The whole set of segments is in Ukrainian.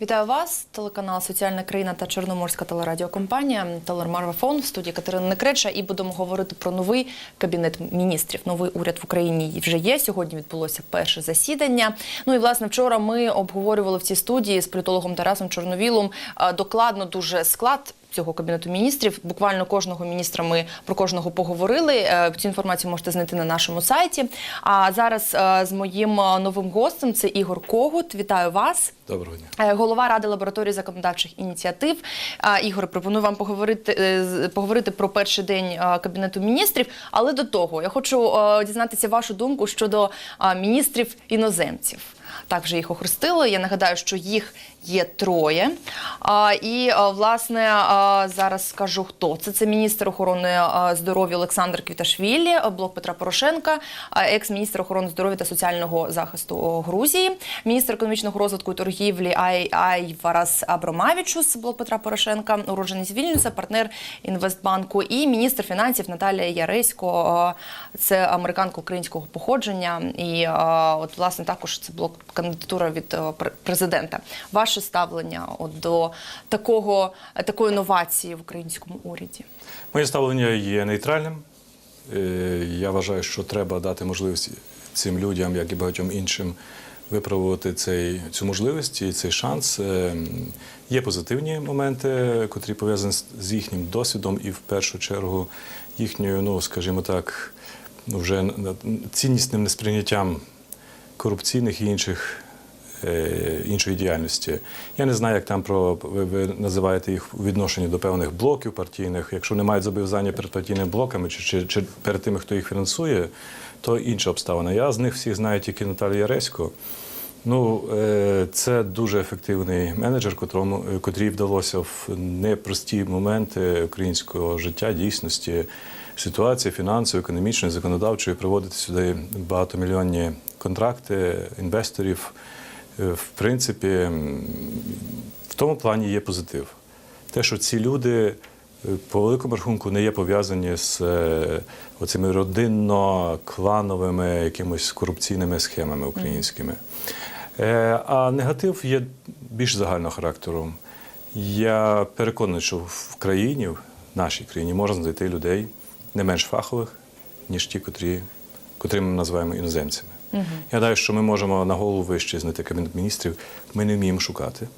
Вітаю вас, телеканал Соціальна країна та Чорноморська телерадіокомпанія Телемарафон в студії Катерина Некреча. І будемо говорити про новий кабінет міністрів. Новий уряд в Україні вже є. Сьогодні відбулося перше засідання. Ну і власне вчора ми обговорювали в цій студії з політологом Тарасом Чорновілом докладно дуже склад. Цього кабінету міністрів буквально кожного міністра ми про кожного поговорили. Е, Цю інформацію можете знайти на нашому сайті. А зараз е, з моїм е, новим гостем це Ігор Когут. Вітаю вас. Доброго дня. Голова ради лабораторії законодавчих ініціатив. Ігор, пропоную вам поговорити поговорити про перший день кабінету міністрів. Але до того я хочу дізнатися вашу думку щодо міністрів іноземців. Так їх охрестили. Я нагадаю, що їх є троє. А, І власне зараз скажу хто це. Це міністр охорони здоров'я Олександр Квіташвілі, блок Петра Порошенка, екс-міністр охорони здоров'я та соціального захисту Грузії, міністр економічного розвитку і торгівлі Ай Айварас Абромавічус, блок Петра Порошенка, уродженець Вільнюса, партнер Інвестбанку, і міністр фінансів Наталія Яресько, це американка українського походження. І от власне також це блок кандидатура від е, президента. Ваше ставлення от до такого такої новації в українському уряді? Моє ставлення є нейтральним. Е, Я вважаю, що треба дати можливість цим людям, як і багатьом іншим, випробувати цей, цю можливість і цей шанс. Е, Є позитивні моменти, котрі пов'язані з- їхнім досвідом і в першу чергу їхньою, ну скажімо так, вже ціннісним несприйняттям корупційних і інших. е, Іншої діяльності. Я не знаю, як там про ви, ви називаєте їх у відношенні до певних блоків партійних. Якщо не мають зобов'язання перед партійними блоками чи, чи, чи перед тими, хто їх фінансує, то інша обставина. Я з них всіх знаю тільки Наталію Яресько. Ну, е, це дуже ефективний менеджер, котрому котрій вдалося в непрості моменти українського життя, дійсності, ситуації фінансової, економічної, законодавчої приводити сюди багатомільйонні контракти інвесторів. Е, В принципі, в тому плані є позитив. Те, що ці люди е, по великому рахунку не є пов'язані з е, оцими родинно-клановими якимось корупційними схемами українськими. А негатив є більш загального характеру. Я переконаний, що в країні, в нашій країні, можна знайти людей не менш фахових, ніж ті, котрі, котрі ми називаємо іноземцями. Я гадаю, що ми можемо на голову вище знайти кабінет міністрів. Ми не вміємо шукати.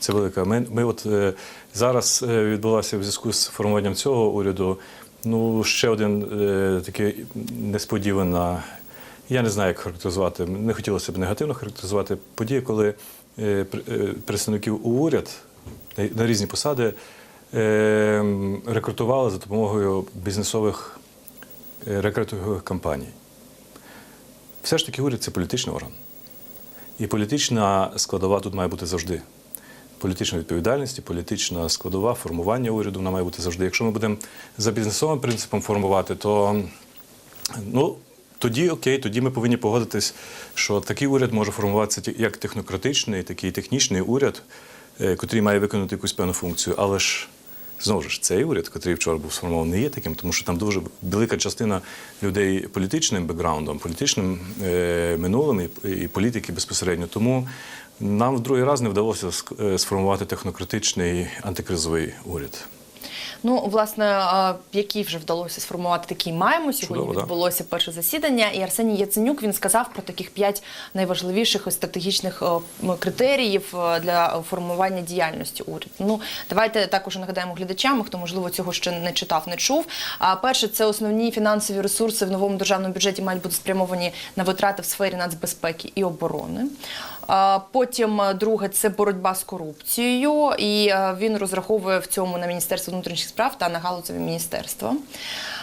Це велика. Ми, ми от е, зараз е, відбулося в зв'язку з формуванням цього уряду. Ну, ще один е, такий несподівана. Я не знаю, як характеризувати. Не хотілося б негативно характеризувати події, коли е, е, представників у уряд на, на різні посади рекрутували за допомогою бізнесових е, рекрутингових кампаній. Все ж таки уряд це політичний орган. І політична складова тут має бути завжди. Політична відповідальність, політична складова формування уряду вона має бути завжди. Якщо ми будемо за бізнесовим принципом формувати, то ну, тоді окей, тоді ми повинні погодитись, що такий уряд може формуватися як технократичний, такий технічний уряд, е, котрий має виконати якусь певну функцію. Але ж знову ж цей уряд, який вчора був сформований, не є таким, тому що там дуже велика частина людей політичним бекграундом, політичним е, минулим і, і політики безпосередньо. Тому нам в другий раз не вдалося е, сформувати технократичний антикризовий уряд. Ну, власне, який вже вдалося сформувати, такий маємо. Сьогодні Чудово, да. відбулося перше засідання, і Арсеній Яценюк він сказав про таких п'ять найважливіших стратегічних е, критеріїв е, для формування діяльності уряду. Ну, давайте також нагадаємо глядачам, хто можливо цього ще не читав, не чув. А перше, це основні фінансові ресурси в новому державному бюджеті мають бути спрямовані на витрати в сфері нацбезпеки і оборони. Потім е, друге це боротьба з корупцією, і е, він розраховує в цьому на Міністерство внутрішніх справ та на галузеве міністерство.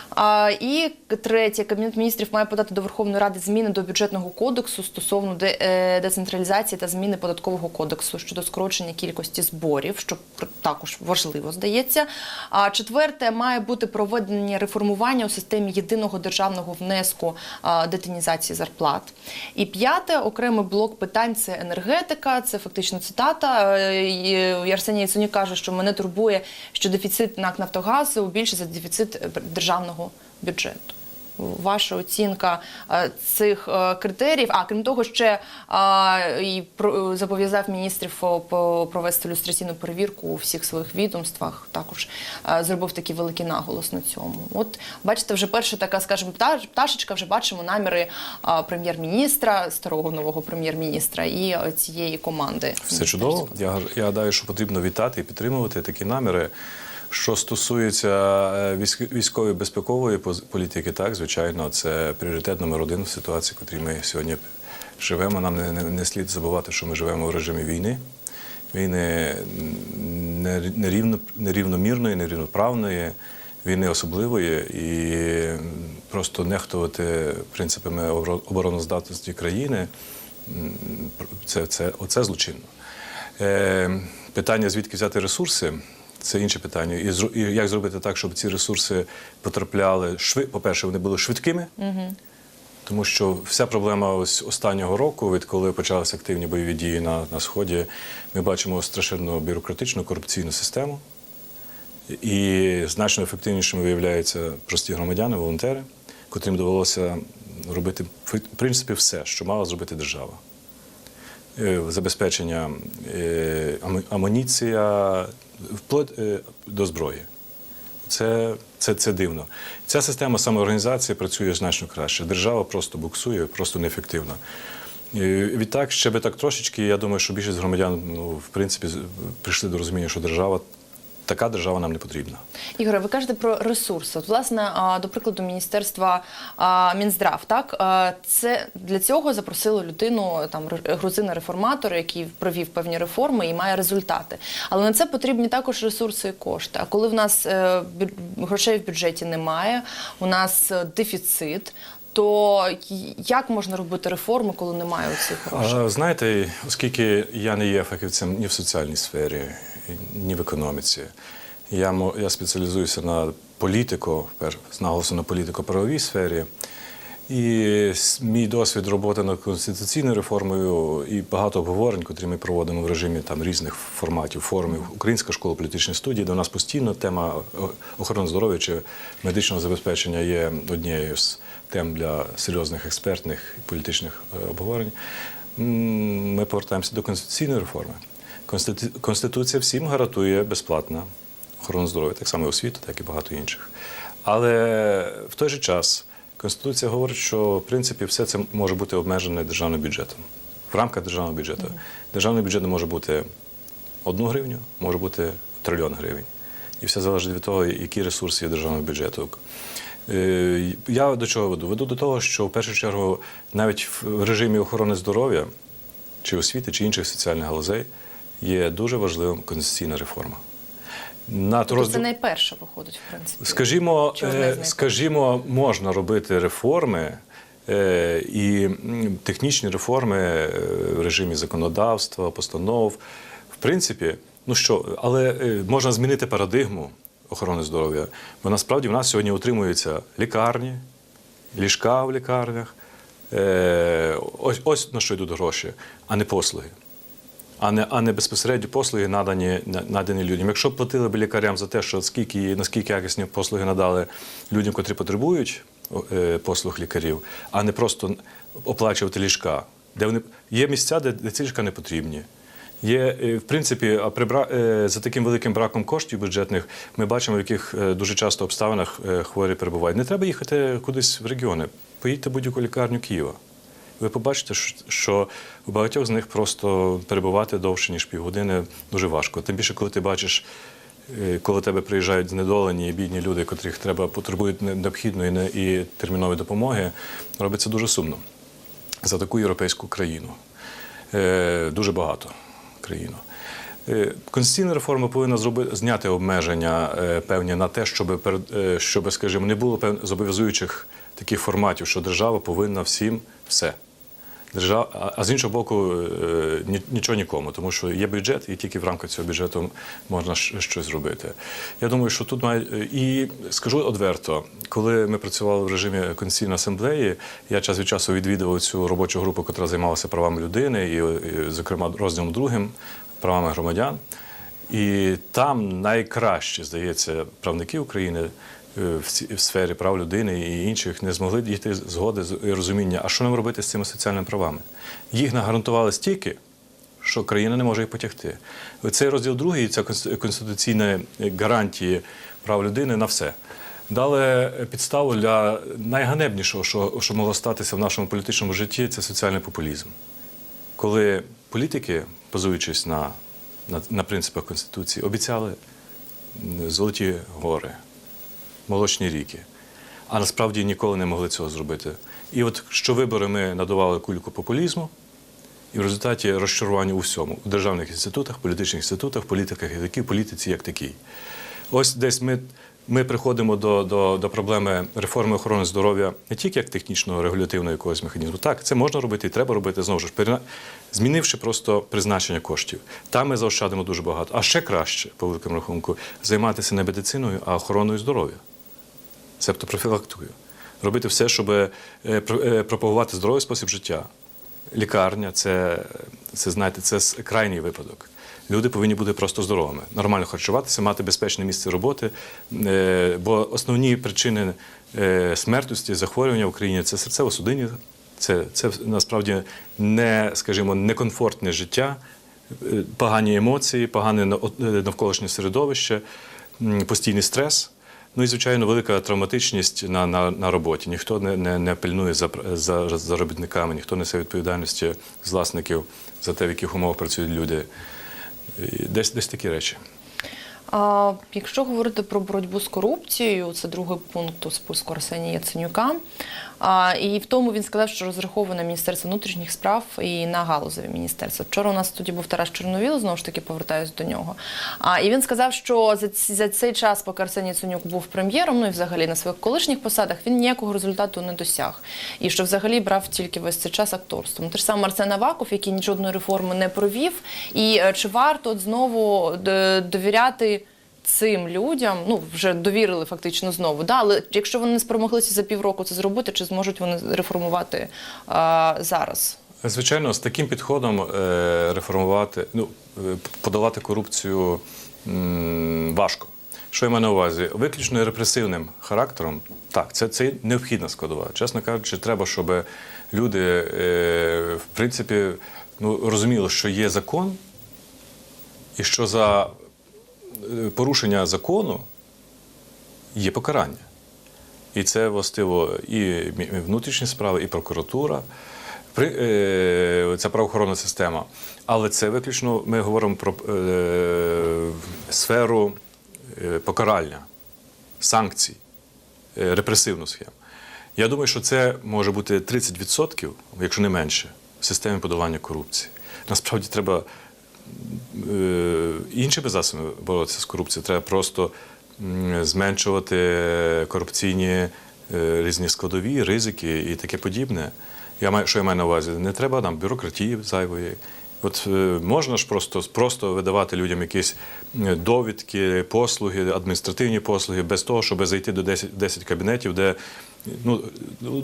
А, І третє, кабінет міністрів має подати до Верховної Ради зміни до бюджетного кодексу стосовно е, децентралізації та зміни податкового кодексу щодо скорочення кількості зборів, що також важливо здається. А четверте має бути проведення реформування у системі єдиного державного внеску детінізації зарплат. І п'яте окремий блок питань це енергетика. Це фактично цитата. Е, і Арсеній Яценюк каже, що мене турбує, що дефіцит НАК Нафтогазу більше за дефіцит е, державного бюджету. Ваша оцінка е, цих е, критеріїв. А крім того, ще е, і зобов'язав міністрів провести люстраційну перевірку у всіх своїх відомствах. Також зробив такий великий наголос на цьому. От бачите, вже перша така, скажімо, пташечка. Вже бачимо наміри прем'єр-міністра, старого нового прем'єр-міністра і цієї команди. Все чудово. Я, я гадаю, що потрібно вітати і підтримувати такі наміри. Що стосується е, військової безпекової політики, так звичайно, це пріоритет номер один в ситуації, в котрій ми сьогодні живемо. Нам не, не, не слід забувати, що ми живемо в режимі війни. Війни нерівно, нерівномірної, нерівноправної, війни особливої, і просто нехтувати принципами обороноздатності країни це, це, оце злочинно. Е, питання, звідки взяти ресурси, це інше питання. І, і як зробити так, щоб ці ресурси потрапляли швид. По-перше, вони були швидкими. Тому що вся проблема ось останнього року, відколи почалися активні бойові дії на, на сході, ми бачимо страшенно бюрократичну корупційну систему. І значно ефективнішими виявляються прості громадяни, волонтери, котрим довелося робити в принципі все, що мала зробити держава. Е, Забезпечення е, амуніція вплоть е, до зброї. Це, це, це дивно. Ця система самоорганізації працює значно краще. Держава просто буксує, просто неефективна. Відтак, ще би так трошечки, я думаю, що більшість громадян ну, в принципі прийшли до розуміння, що держава, така держава нам не потрібна. Ігоре, ви кажете про ресурси. От, власне, до прикладу, міністерства Мінздрав, так це для цього запросили людину, там ре- грузина-реформатора, який провів певні реформи і має результати. Але на це потрібні також ресурси і кошти. А коли в нас е, грошей в бюджеті немає, у нас е, дефіцит. То як можна робити реформи, коли немає цих грошей? Знаєте, оскільки я не є фахівцем ні в соціальній сфері, ні в економіці, я, я спеціалізуюся на політико, пер- з наголосу на політико-правовій сфері. І мій досвід роботи над конституційною реформою і багато обговорень, котрі ми проводимо в режимі там різних форматів, форумів. Українська школа політичної студії, у нас постійно тема охорони здоров'я чи медичного забезпечення є однією з тем для серйозних експертних і політичних е, обговорень. Ми повертаємося до конституційної реформи. Конститу- Конституція всім гарантує безплатна охорону здоров'я, так само і освіту, так і багато інших. Але в той же час Конституція говорить, що в принципі все це може бути обмежене державним бюджетом. В рамках державного бюджету. Державний бюджет не може бути одну гривню, може бути трильйон гривень. І все залежить від того, які ресурси є державного бюджету. Е, Я до чого веду? Веду до того, що в першу чергу навіть в режимі охорони здоров'я чи освіти, чи інших соціальних галузей є дуже важливим конституційна реформа. На Тобто розділ- це найперше виходить, в принципі. Скажімо, е, скажімо, можна робити реформи е, і технічні реформи е, в режимі законодавства, постанов. В принципі, ну що, але можна змінити парадигму охорони здоров'я. Бо насправді в нас сьогодні утримуються лікарні, ліжка в лікарнях. Ось, ось на що йдуть гроші, а не послуги а не, а не безпосередньо послуги надані, на- надані людям. Якщо б платили б лікарям за те, що скільки наскільки якісні послуги надали людям, котрі потребують е, послуг лікарів, а не просто оплачувати ліжка, де вони є місця, де, де ці ліжка не потрібні. Є, е, в принципі, а при бра- е, за таким великим браком коштів бюджетних ми бачимо, в яких дуже часто обставинах хворі перебувають. Не треба їхати кудись в регіони. Поїдьте будь-яку лікарню Києва. Ви побачите, що- у багатьох з них просто перебувати довше, ніж півгодини, дуже важко. Тим більше, коли ти бачиш, е, коли тебе приїжджають знедолені і бідні люди, котрих треба потребують необхідної не- і термінової допомоги, робиться дуже сумно за таку європейську країну. Е, Дуже багато країну. Е, Конституційна реформа повинна зробити зняти обмеження певні на те, щоб щоб, скажімо, не було зобов'язуючих таких форматів, що держава повинна всім все. Держава, а- з іншого боку, е, нічого нікому, тому що є бюджет, і тільки в рамках цього бюджету можна щось зробити. Я думаю, що тут має і скажу одверто, коли ми працювали в режимі Конституційної асамблеї, я час від часу відвідував цю робочу групу, яка займалася правами людини, і, зокрема, розділом другим правами громадян. І там найкраще, здається, правники України в сфері прав людини і інших не змогли дійти згоди і розуміння, а що нам робити з цими соціальними правами. Їх нагарантували стільки, що країна не може їх потягти. Цей розділ другий, ця конс- конституційна гарантії прав людини на все. Дали підставу для найганебнішого, що, що могло статися в нашому політичному житті, це соціальний популізм. Коли політики, базуючись на, на, на принципах Конституції, обіцяли золоті гори, молочні ріки, а насправді ніколи не могли цього зробити. І от щовибори ми надавали кульку популізму, і в результаті розчарування у всьому у державних інститутах, політичних інститутах, політиках і такій, політиці як такій. Ось десь ми, ми приходимо до, до, до проблеми реформи охорони здоров'я не тільки як технічного регулятивного якогось механізму. Так, це можна робити і треба робити знову ж змінивши просто призначення коштів. Там ми заощадимо дуже багато. А ще краще, по великому рахунку, займатися не медициною, а охороною здоров'я себто профілактикою. Робити все, щоб е, е, пропагувати здоровий спосіб життя. Лікарня це, це знаєте, це крайній випадок. Люди повинні бути просто здоровими, нормально харчуватися, мати безпечне місце роботи. Е, Бо основні причини смертності, захворювання в Україні це серцево-судинні, це, це насправді не, скажімо, некомфортне життя, погані емоції, погане навколишнє середовище, постійний стрес. Ну і звичайно, велика травматичність на, на, на роботі. Ніхто не, не, не пильнує за, за, за робітниками, ніхто несе відповідальності з власників за те, в яких умовах працюють люди. Десь, десь такі речі. А, якщо говорити про боротьбу з корупцією, це другий пункт у списку Арсенія Яценюка. І в тому він сказав, що розраховує на Міністерство внутрішніх справ і на галузеві міністерства. Вчора у нас тоді був Тарас Чорновіл, знову ж таки повертаюсь до нього. А, і він сказав, що за, за цей час, поки Арсеній Яценюк був прем'єром, ну і взагалі на своїх колишніх посадах, він ніякого результату не досяг. І що взагалі брав тільки весь цей час акторством. Те ж саме Арсен Аваков, який жодної реформи не провів. І е, чи варто от знову довіряти цим людям? Ну вже довірили фактично знову. Да? Але якщо вони не спромоглися за півроку це зробити, чи зможуть вони реформувати а, зараз? Звичайно, з таким підходом е, реформувати, ну, е, подолати корупцію важко. Що я маю на увазі? Виключно репресивним характером, так, це, це необхідна складова. Чесно кажучи, треба, щоб люди, е, в принципі, ну, розуміли, що є закон, і що за порушення закону є покарання. І це властиво і внутрішні справи, і прокуратура, е, ця правоохоронна система. Але це виключно ми говоримо про е, сферу е, покарання, санкцій, е, репресивну схему. Я думаю, що це може бути 30%, якщо не менше, в системі подолання корупції. Насправді треба е, іншими засобами боротися з корупцією. Треба просто зменшувати корупційні е, різні складові, ризики і таке подібне. Я маю, що я маю на увазі? Не треба нам бюрократії зайвої. От е, можна ж просто, просто видавати людям якісь е, довідки, послуги, адміністративні послуги, без того, щоб зайти до 10, 10 кабінетів, де ну,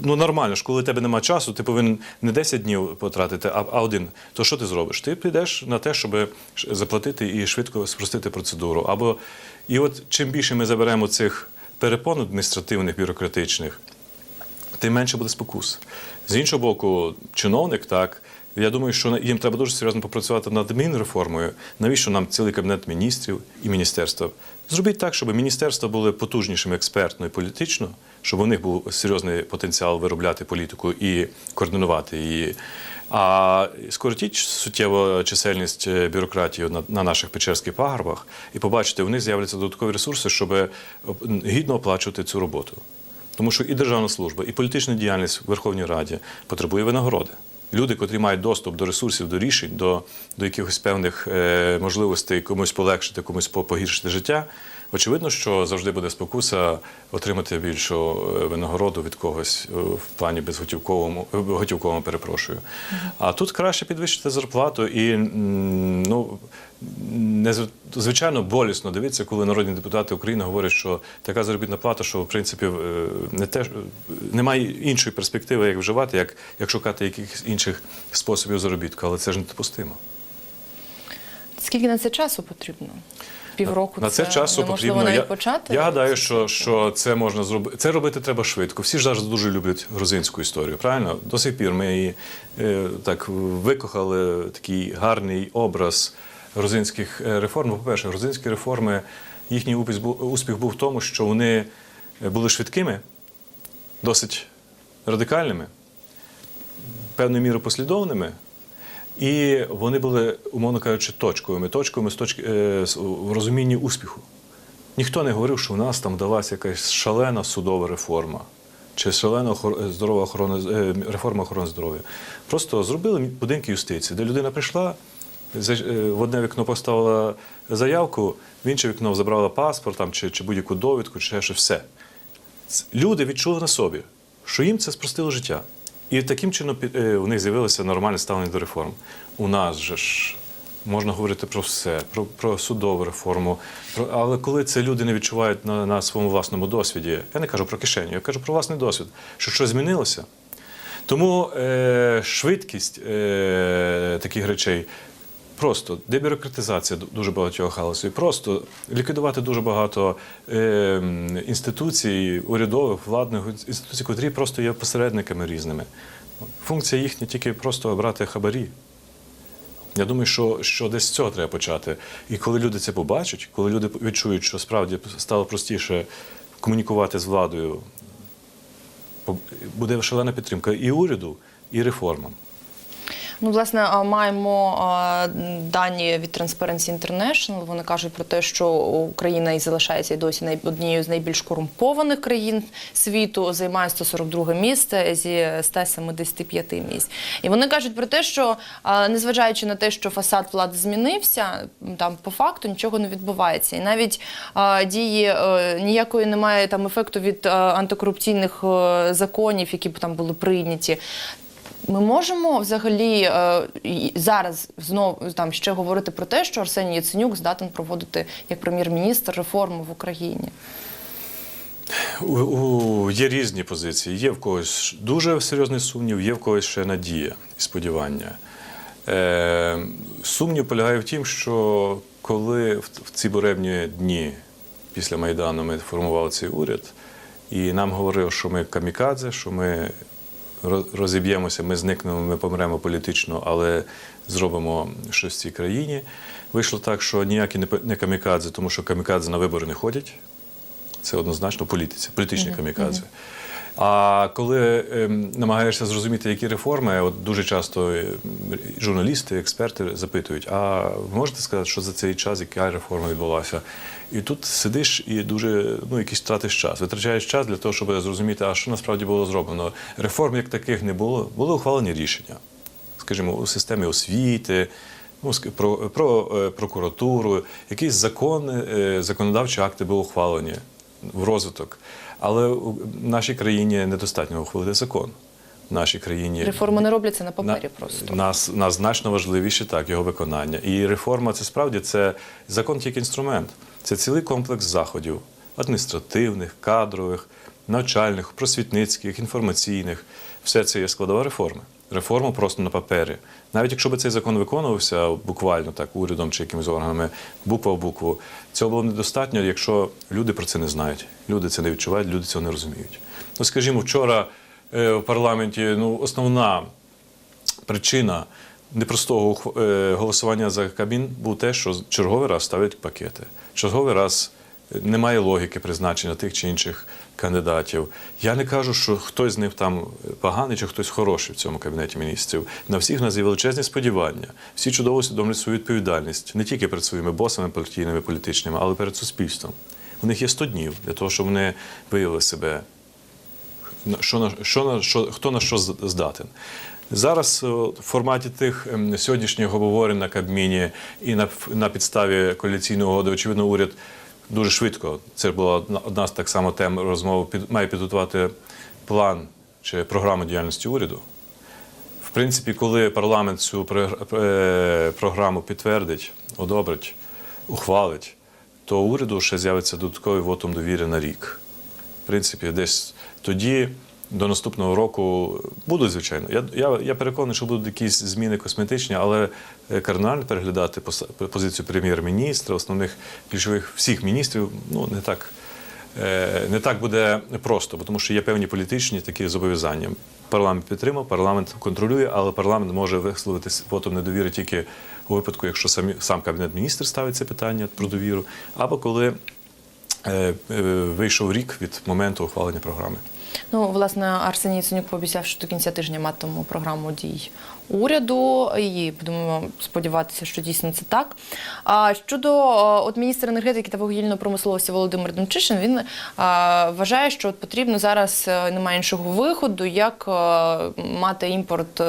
ну нормально ж, коли тебе немає часу, ти повинен не 10 днів потратити, а, а один. То що ти зробиш? Ти підеш на те, щоб заплатити і швидко спростити процедуру. Або і от чим більше ми заберемо цих перепон адміністративних, бюрократичних, тим менше буде спокус. З іншого боку, чиновник так. Я думаю, що їм треба дуже серйозно попрацювати над адмінреформою. Навіщо нам цілий кабінет міністрів і міністерства? Зробіть так, щоб міністерства були потужнішими експертно і політично, щоб у них був серйозний потенціал виробляти політику і координувати її. А скоротіть суттєво чисельність е, бюрократії на, на наших печерських пагорбах і побачите, у них з'являться додаткові ресурси, щоб е, гідно оплачувати цю роботу. Тому що і державна служба, і політична діяльність в Верховній Раді потребує винагороди. Люди, котрі мають доступ до ресурсів, до рішень, до, до якихось певних е, можливостей комусь полегшити, комусь по- погіршити життя. Очевидно, що завжди буде спокуса отримати більшу е, винагороду від когось е, в плані безготівковому, е, готівковому, перепрошую. А тут краще підвищити зарплату і ну, не звичайно болісно дивитися, коли народні депутати України говорять, що така заробітна плата, що в принципі не те, немає іншої перспективи, як вживати, як, як шукати якихось інших способів заробітку, але це ж недопустимо. Скільки на це часу потрібно? Півроку На це, часу потрібно. навіть Я, почати? я гадаю, що, що це можна зробити. Це робити треба швидко. Всі ж зараз дуже люблять грузинську історію. Правильно? До сих пір ми її е, так викохали такий гарний образ грузинських е, реформ. По-перше, грузинські реформи, їхній успіх був, успіх був в тому, що вони е, були швидкими, досить радикальними, певною мірою послідовними. І вони були, умовно кажучи, точковими, точковими з точки е, в розумінні успіху. Ніхто не говорив, що у нас там вдалася якась шалена судова реформа чи шалена охор- здорова охорона е, реформа охорони здоров'я. Просто зробили будинки юстиції, де людина прийшла, е, в одне вікно поставила заявку, в інше вікно забрала паспорт там, чи, чи будь-яку довідку, чи ще все. Люди відчули на собі, що їм це спростило життя. І таким чином е, у них з'явилося нормальне ставлення до реформ. У нас же ж можна говорити про все, про, про судову реформу. Про, але коли це люди не відчувають на, на своєму власному досвіді, я не кажу про кишеню, я кажу про власний досвід, що щось змінилося. Тому е, швидкість е, таких речей. Просто дебюрократизація ду- дуже багатьох галузей, просто ліквідувати дуже багато е, інституцій, урядових, владних інституцій, котрі просто є посередниками різними. Функція їхня тільки просто брати хабарі. Я думаю, що, що десь з цього треба почати. І коли люди це побачать, коли люди відчують, що справді стало простіше комунікувати з владою, буде шалена підтримка і уряду, і реформам. Ну, власне, маємо дані від Transparency International. Вони кажуть про те, що Україна і залишається і досі однією з найбільш корумпованих країн світу, займає 142 місце зі 175 місць. І вони кажуть про те, що незважаючи на те, що фасад влади змінився, там по факту нічого не відбувається. І навіть дії е, ніякої немає там ефекту від е, антикорупційних е, законів, які б там були прийняті. Ми можемо взагалі е, зараз знову там ще говорити про те, що Арсеній Яценюк здатен проводити як прем'єр-міністр реформи в Україні. У, у, є різні позиції. Є в когось дуже серйозний сумнів, є в когось ще надія і сподівання. Е, сумнів полягає в тім, що коли в, в ці буремні дні після Майдану ми формували цей уряд, і нам говорили, що ми камікадзе, що ми розіб'ємося, ми зникнемо, ми помремо політично, але зробимо щось в цій країні. Вийшло так, що ніякі не камікадзе, тому що камікадзе на вибори не ходять. Це однозначно політиці, політичні камікадзе. А коли ем, намагаєшся зрозуміти, які реформи, от дуже часто ем, журналісти, експерти запитують: а можете сказати, що за цей час яка реформа відбулася? І тут сидиш і дуже ну, якийсь тратиш час. Витрачаєш час для того, щоб зрозуміти, а що насправді було зроблено. Реформ як таких не було, були ухвалені рішення, скажімо, у системі освіти. Ну, про, про е, прокуратуру, якісь закони, е, законодавчі акти були ухвалені в розвиток. Але у нашій країні недостатньо ухвалити закон. В нашій країні Реформи не робляться на папері на- просто. Нас, нас значно важливіше так, його виконання. І реформа це справді це закон тільки інструмент. Це цілий комплекс заходів адміністративних, кадрових, навчальних, просвітницьких, інформаційних. Все це є складова реформи. Реформа просто на папері. Навіть якщо б цей закон виконувався буквально так урядом чи якимись органами, буква в букву, цього було б недостатньо, якщо люди про це не знають. Люди це не відчувають, люди цього не розуміють. Ну, скажімо, вчора е, в парламенті ну, основна причина непростого е, голосування за Кабмін був те, що черговий раз ставлять пакети. Черговий раз е, немає логіки призначення тих чи інших кандидатів. Я не кажу, що хтось з них там поганий чи хтось хороший в цьому кабінеті міністрів. На всіх нас є величезні сподівання. Всі чудово усвідомлюють свою відповідальність не тільки перед своїми босами партійними, політичними, але перед суспільством. У них є 100 днів для того, щоб вони виявили себе що на що на що хто на що здатен. Зараз е, в форматі тих ем, сьогоднішніх обговорень на Кабміні і на, на підставі коаліційної угоди, очевидно, уряд дуже швидко. Це була одна, з так само тем розмови. Під, має підготувати план чи програму діяльності уряду. В принципі, коли парламент цю е, програму підтвердить, одобрить, ухвалить, то уряду ще з'явиться додатковий вотум довіри на рік. В принципі, десь тоді до наступного року будуть, звичайно. Я, я, я переконаний, що будуть якісь зміни косметичні, але е, кардинально переглядати позицію прем'єр-міністра, основних ключових всіх міністрів, ну не так. е, Не так буде просто, тому що є певні політичні такі зобов'язання. Парламент підтримав, парламент контролює, але парламент може висловити вотом недовіри тільки у випадку, якщо самі, сам кабінет міністрів ставить це питання про довіру, або коли е, вийшов рік від моменту ухвалення програми. Ну, власне, Арсеній Яценюк пообіцяв, що до кінця тижня матиму програму дій уряду, і будемо сподіватися, що дійсно це так. А щодо е, от міністра енергетики та вугільної промисловості Володимир Демчишин, він е, вважає, що от потрібно зараз е, немає іншого виходу, як мати імпорт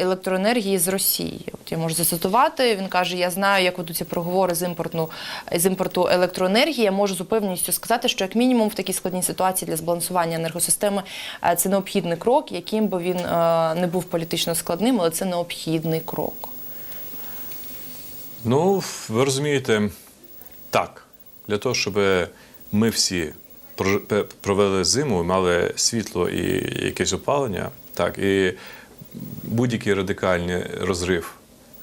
електроенергії з Росії. От я можу зацитувати. Він каже: Я знаю, як ведуться переговори з імпортну з імпорту електроенергії. Я можу з упевненістю сказати, що як мінімум в такій складній ситуації для збалансування енергосистеми це необхідний крок, яким би він не був політично складним, але це необхідний крок. Ну, ви розумієте, так, для того, щоб ми всі провели зиму, мали світло і якесь опалення, так, і будь-який радикальний розрив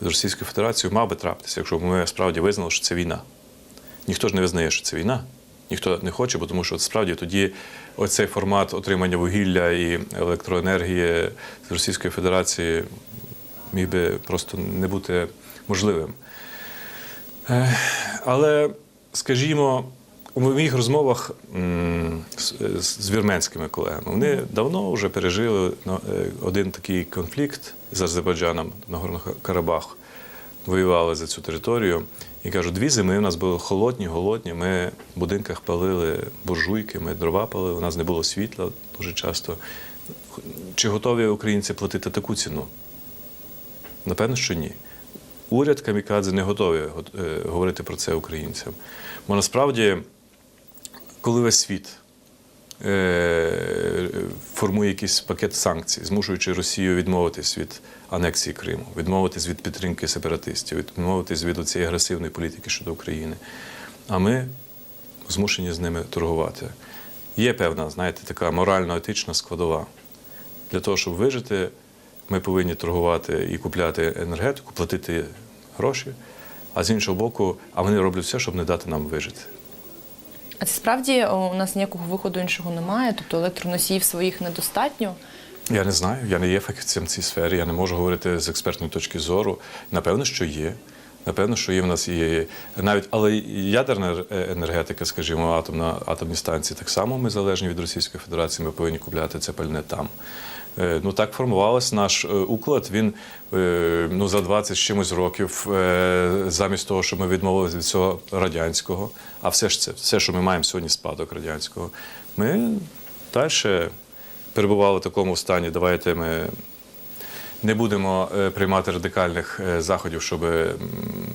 з Російською Федерацією мав би трапитися, якщо б ми справді визнали, що це війна. Ніхто ж не визнає, що це війна. Ніхто не хоче, бо тому що справді тоді оцей формат отримання вугілля і електроенергії з Російської Федерації міг би просто не бути можливим. Е, Але, скажімо, у моїх розмовах з, вірменськими колегами вони давно вже пережили ну, е, один такий конфлікт з Азербайджаном на Горному Карабах, воювали за цю територію. І кажуть, дві зими у нас були холодні, голодні. Ми в будинках палили буржуйки, ми дрова палили, у нас не було світла дуже часто. Чи готові українці платити таку ціну? Напевно, що ні. Уряд Камікадзе не готовий е, говорити про це українцям. Бо насправді, коли весь світ формує якийсь пакет санкцій, змушуючи Росію відмовитись від анексії Криму, відмовитись від підтримки сепаратистів, відмовитись від цієї агресивної політики щодо України, а ми змушені з ними торгувати. Є певна, знаєте, така морально-етична складова. Для того, щоб вижити, ми повинні торгувати і купляти енергетику, платити гроші. А з іншого боку, а вони роблять все, щоб не дати нам вижити. А це справді у нас ніякого виходу іншого немає, тобто електроносіїв своїх недостатньо. Я не знаю, я не є фахівцем в цій сфері, я не можу говорити з експертної точки зору. Напевно, що є. Напевно, що є в нас є навіть, але ядерна е- енергетика, скажімо, атомна атомні станції, так само ми залежні від Російської Федерації, ми повинні купляти це пальне там. Е, Ну так формувався наш е, уклад. Він е, ну за 20 з чимось років, замість того, щоб ми відмовилися від цього радянського, а все ж це, все, що ми маємо сьогодні, спадок радянського, ми далі перебували в такому стані. Давайте ми не будемо приймати радикальних заходів, щоб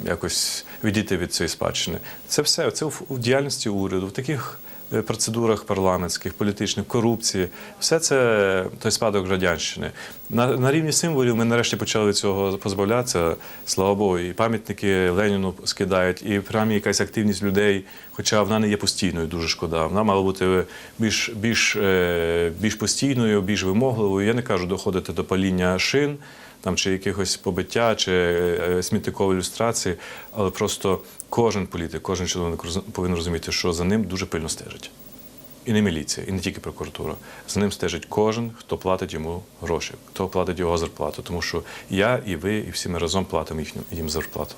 якось відійти від цієї спадщини. Це все це в діяльності уряду, в таких процедурах парламентських, політичних, корупції. Все це той спадок радянщини. На, на рівні символів ми нарешті почали від цього позбавлятися. Слава Богу, і пам'ятники Леніну скидають, і принаймні якась активність людей, хоча вона не є постійною, дуже шкода. Вона мала бути більш, більш, е, більш постійною, більш вимогливою. Я не кажу доходити до паління шин там, чи якихось побиття, чи смітникової ілюстрації, але просто кожен політик, кожен роз- повинен розуміти, що за ним дуже пильно стежить. І не міліція, і не тільки прокуратура. За ним стежить кожен, хто платить йому гроші, хто платить його зарплату. Тому що я і ви, і всі ми разом платимо їхню їм зарплату.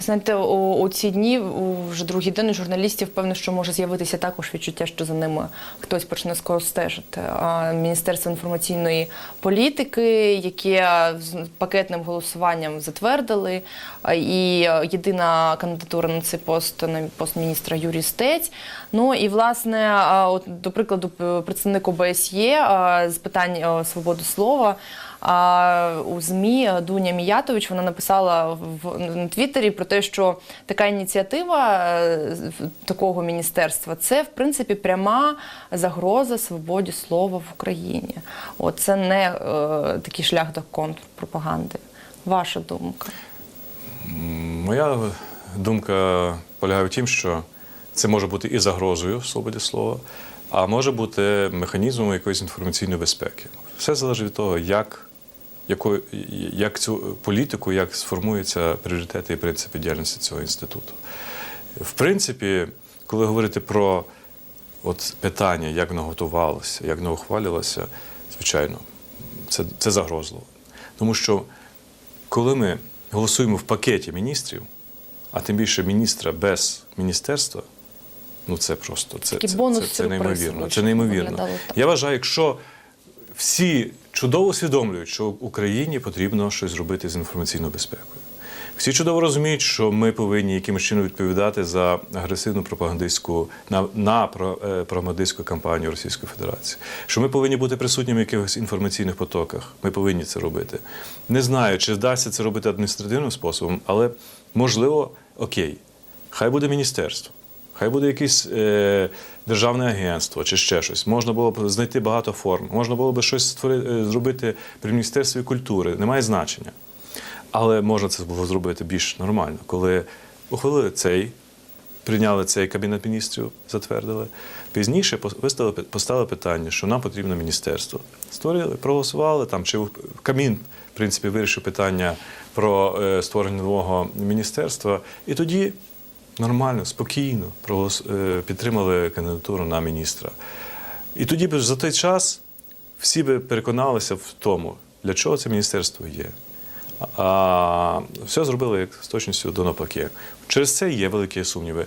Знаєте, у, у ці дні у вже другий день журналістів певно, що може з'явитися також відчуття, що за ними хтось почне скоро стежити. А Міністерство інформаційної політики, яке з пакетним голосуванням затвердили, і єдина кандидатура на цей пост на пост міністра Юрій Стець. Ну і власне, от до прикладу, представник ОБСЄ з питань свободи слова. А у ЗМІ Дуня Міятович вона написала в на Твіттері про те, що така ініціатива е, такого міністерства це в принципі пряма загроза свободі слова в Україні. От це не е, такий шлях до контрпропаганди. Ваша думка? Моя думка полягає в тім, що це може бути і загрозою свободі слова, а може бути механізмом якоїсь інформаційної безпеки. Все залежить від того, як, якою, як цю політику, як сформуються пріоритети і принципи діяльності цього інституту. В принципі, коли говорити про от питання, як воно готувалося, як воно ухвалювалося, звичайно, це, це загрозливо. Тому що коли ми голосуємо в пакеті міністрів, а тим більше міністра без міністерства, ну це просто це, це, це, це неймовірно. Це неймовірно. Я вважаю, якщо всі чудово усвідомлюють, що Україні потрібно щось зробити з інформаційною безпекою. Всі чудово розуміють, що ми повинні якимось чином відповідати за агресивну пропагандистську на, на про- е, пропагандистську кампанію Російської Федерації. Що ми повинні бути присутніми в якихось інформаційних потоках. Ми повинні це робити. Не знаю, чи вдасться це робити адміністративним способом, але можливо, окей, хай буде міністерство. Хай буде якесь е, державне агентство чи ще щось. Можна було б знайти багато форм. Можна було б щось створити, е, зробити при Міністерстві культури. Немає значення. Але можна це було зробити більш нормально, коли ухвалили цей, прийняли цей кабінет міністрів, затвердили. Пізніше поставили питання, що нам потрібно міністерство. Створили, проголосували там, чи Кабмін, в принципі, вирішив питання про е, створення нового міністерства. І тоді нормально, спокійно проголос- е, підтримали кандидатуру на міністра. І тоді б за той час всі би переконалися в тому, для чого це міністерство є. А все зробили як з точністю до навпаки. Через це є великі сумніви.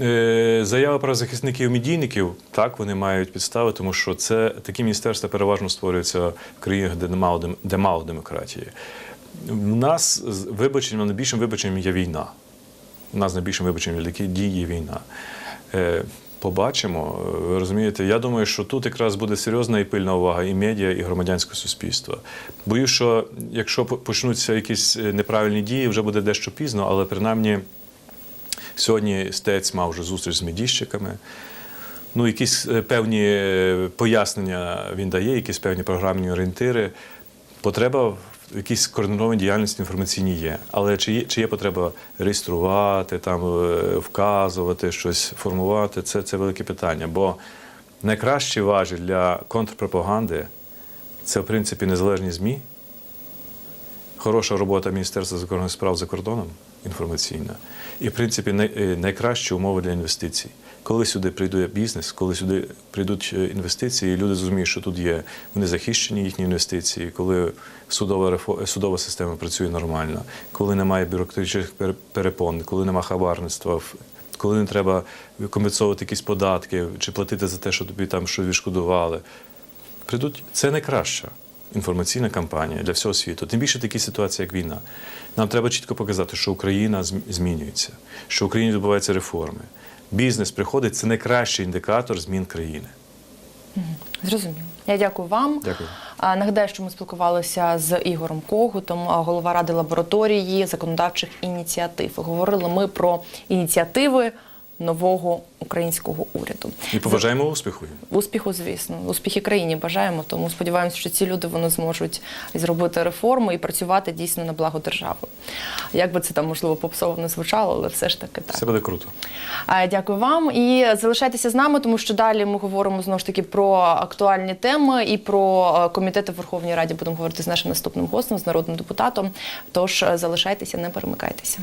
Е, Заява про захисників медійників, так, вони мають підстави, тому що це такі міністерства переважно створюються в країнах, де дем- де мало демократії. У нас вибаченням, найбільшим вибаченням є війна. У нас найбільшим вибаченням великий дій є війна. Е, Побачимо. Ви розумієте, я думаю, що тут якраз буде серйозна і пильна увага і медіа, і громадянського суспільства. Боюсь, що якщо почнуться якісь е, неправильні дії, вже буде дещо пізно, але принаймні сьогодні стець мав вже зустріч з медійщиками. Ну, якісь е, певні пояснення він дає, якісь певні програмні орієнтири. Потреба в якійсь координованій діяльності інформаційній є. Але чи є, чи є потреба реєструвати, там, е, вказувати, щось формувати, це, це велике питання. Бо найкращий важіль для контрпропаганди це, в принципі, незалежні ЗМІ, хороша робота Міністерства закордонних справ за кордоном інформаційна, і, в принципі, е, найкращі умови для інвестицій. Коли сюди прийде бізнес, коли сюди прийдуть е, інвестиції, люди зрозуміють, що тут є вони захищені їхні інвестиції, коли судова судова система працює нормально, коли немає бюрократичних перепон, коли немає хабарництва, коли не треба компенсовувати якісь податки чи платити за те, що тобі там щось відшкодували. Прийдуть це найкраща інформаційна кампанія для всього світу. Тим більше такі ситуації, як війна. Нам треба чітко показати, що Україна змінюється, що в Україні відбуваються реформи. Бізнес приходить це найкращий індикатор змін країни. Зрозуміло. Я дякую вам. Дякую. Нагадаю, що ми спілкувалися з Ігорем Когутом, голова ради лабораторії законодавчих ініціатив. Говорили ми про ініціативи нового українського уряду. І побажаємо успіху. Успіху, звісно, успіхи країні бажаємо. Тому сподіваємося, що ці люди вони зможуть зробити реформи і працювати дійсно на благо держави. Як би це там можливо попсово не звучало, але все ж таки так. Все буде круто. А, Дякую вам і залишайтеся з нами, тому що далі ми говоримо знову ж таки про актуальні теми і про е, комітети в Верховній Раді. Будемо говорити з нашим наступним гостем, з народним депутатом. Тож е, залишайтеся, не перемикайтеся.